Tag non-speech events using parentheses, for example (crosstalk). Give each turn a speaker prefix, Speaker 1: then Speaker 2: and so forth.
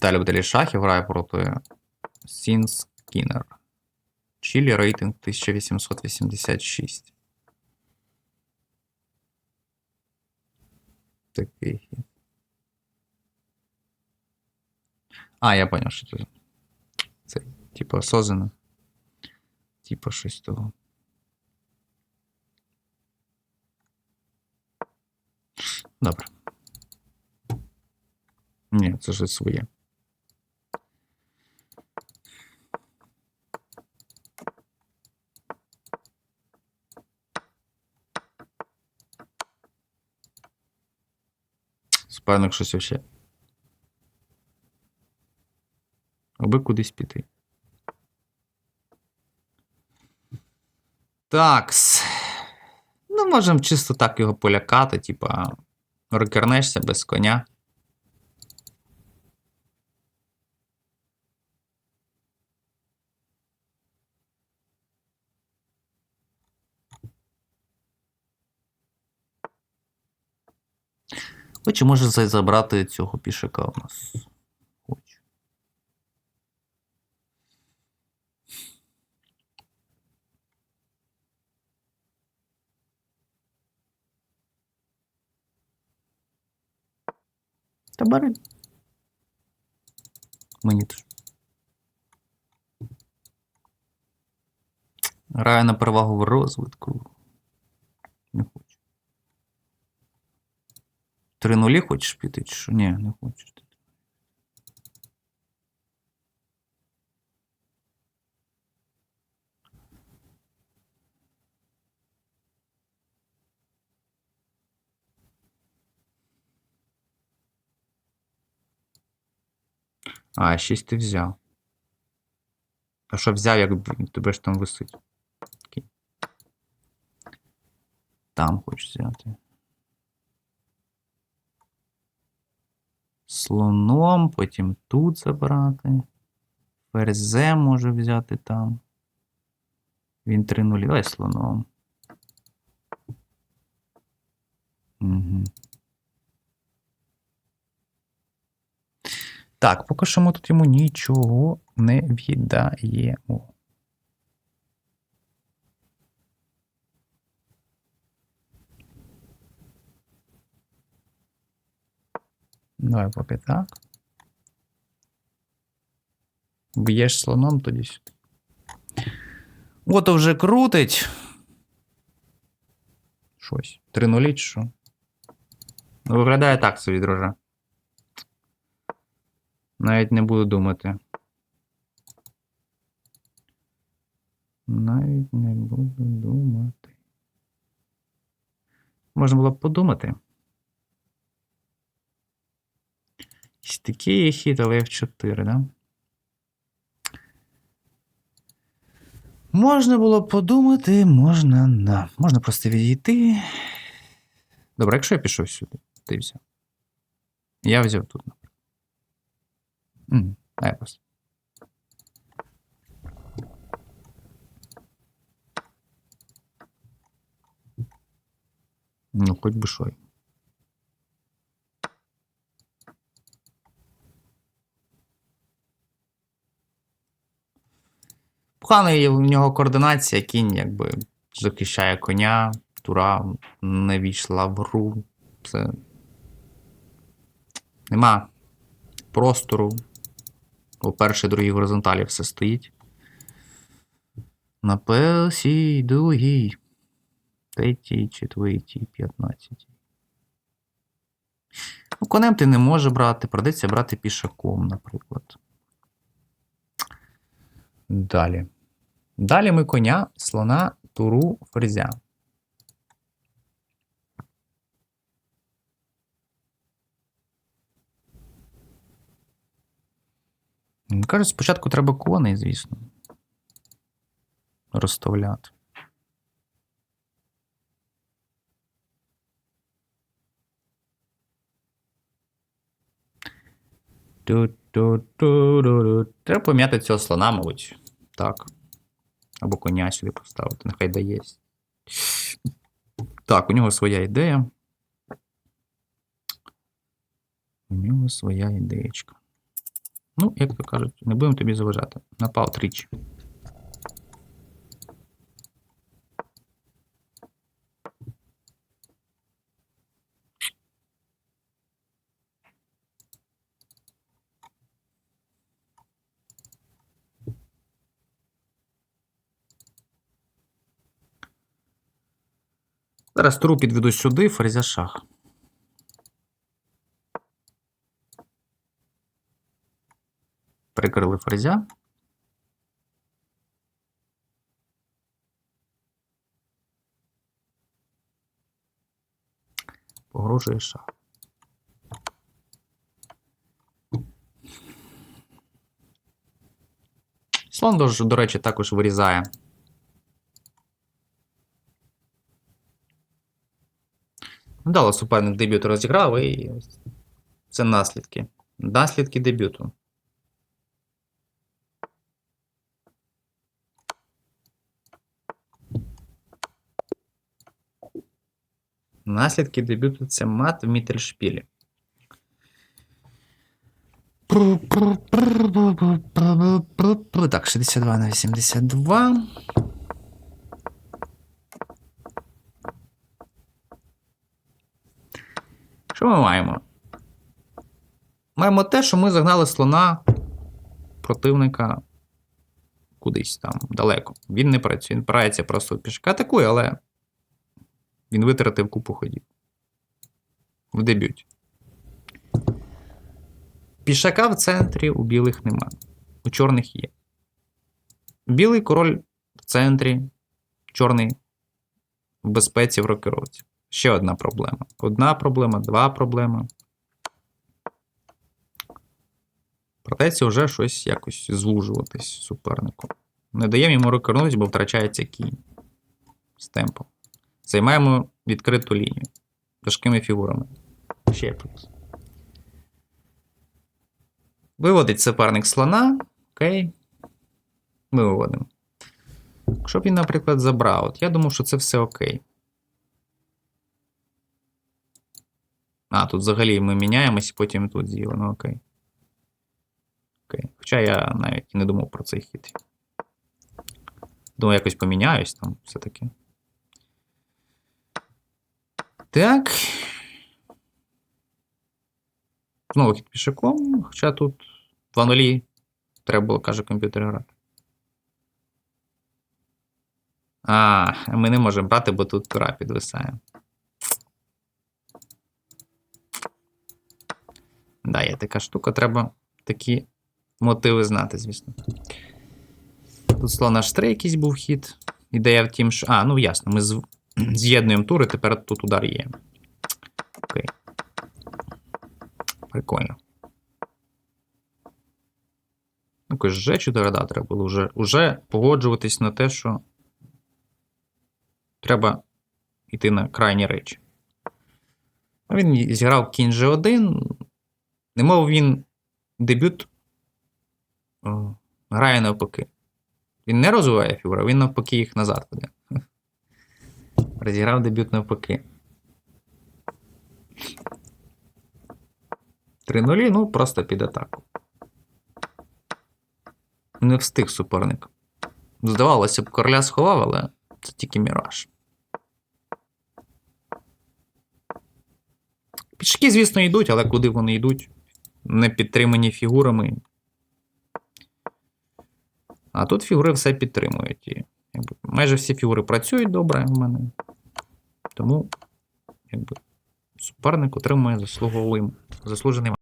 Speaker 1: Віталій Баталій Шахів грає проти Сін Скіннер. Чилі рейтинг 1886. Такий. А, я поняв, що це. Це, типу, осознанно. Типу, щось того. Добре. Ні, це ж своє. Суперник щось вообще. Аби кудись піти. Такс. Ну, можемо чисто так його полякати, типа, рокернешся без коня. Хоче може за- забрати цього пішака у нас. Хочу. Та бери. Мені теж. Граю на перевагу в розвитку. Не хочу. Три нулі хочеш піти, чи що? Ні, не хочеш. А, 6 ти взяв. А що взяв, як тебе ж там висить? Там хочеш взяти. Слоном, потім тут забрати. Ферзем може взяти там. Він 3 нулі. Давай слоном. Угу. Так, поки що ми тут йому нічого не віддаємо. Давай поки так. Б'єш слоном тоді. Ото вже крутить. Щось. Три нулі чи що? Ну, Виглядає так собі, друже. Навіть не буду думати. Навіть не буду думати. Можна було б подумати. Ось такий хід, але F4, да? Можна було подумати, можна, да. Можна просто відійти. Добре, якщо я пішов сюди, ти взяв. Я взяв тут, наприклад. А просто. Ну, хоч би що. Погано є в нього координація, кінь якби захищає коня, тура не війшла в гру. Це. Нема простору. У першій, другій горизонталі все стоїть. На першій, другій, третій, четвертій, п'ятнадцятій. Ну, конем ти не можеш брати, придеться брати пішаком, наприклад. Далі. Далі ми коня, слона, туру, ферзя. Кажуть, спочатку треба коней, звісно. Розставляти. Треба пом'яти цього слона, мабуть. Так. Або коня сюди поставити, нехай дає. Так, у нього своя ідея. У нього своя ідеєчка. Ну, як то кажуть, не будемо тобі заважати. Напав тричі. Зараз тру підведу сюди, ферзя шах. Прикрили ферзя. Погрожує шах. Слон, до, речі, також вирізає. Вдало суперник дебюту розіграв і це наслідки. Наслідки дебюту. Наслідки дебюту це мат в Міттельшпілі. Так, 62 на 82. Що ми маємо? Маємо те, що ми загнали слона противника кудись там далеко. Він не працює, він прається просто пішка атакує, але він витратив купу ходів. В дебюті. Пішака в центрі у білих нема. У чорних є. Білий король в центрі, чорний в безпеці в рокировці. Ще одна проблема. Одна проблема, два проблеми. Протеці вже щось якось звужуватись супернику. Не даємо йому рокернути, бо втрачається кінь з темпом. Займаємо відкриту лінію важкими фігурами. Ще плюс. Виводить суперник слона. Окей. Ми виводимо. Якщо б він, наприклад, забрав, от я думав, що це все окей. Тут взагалі ми міняємось і потім тут з'їли. Ну окей. Окей. Хоча я навіть і не думав про цей хід. Думаю, якось поміняюсь там все-таки. Так. Знову хід пішаком, хоча тут 2 нулі треба було, каже, комп'ютер грати. А, ми не можемо брати, бо тут тура підвисає. Да, є така штука, треба такі мотиви знати, звісно. Тут слона штри якийсь був хід. Ідея в тім, що. А, ну ясно, ми (clears throat) з'єднуємо тури, тепер тут удар є. Окей. Прикольно. Ну, Якось вже 4 да, треба було вже, вже погоджуватись на те, що треба йти на крайні речі. Він зіграв кінь G1. Немов він дебют о, грає навпаки. Він не розвиває фігуру, він навпаки їх назад веде. (laughs) Розіграв дебют навпаки. 3-0, ну просто під атаку. Не встиг суперник. Здавалося б, короля сховав, але це тільки міраж. Пішки, звісно, йдуть, але куди вони йдуть? Не підтримані фігурами. А тут фігури все підтримують. І, якби, майже всі фігури працюють добре в мене. Тому якби, суперник отримує заслуговим, заслужений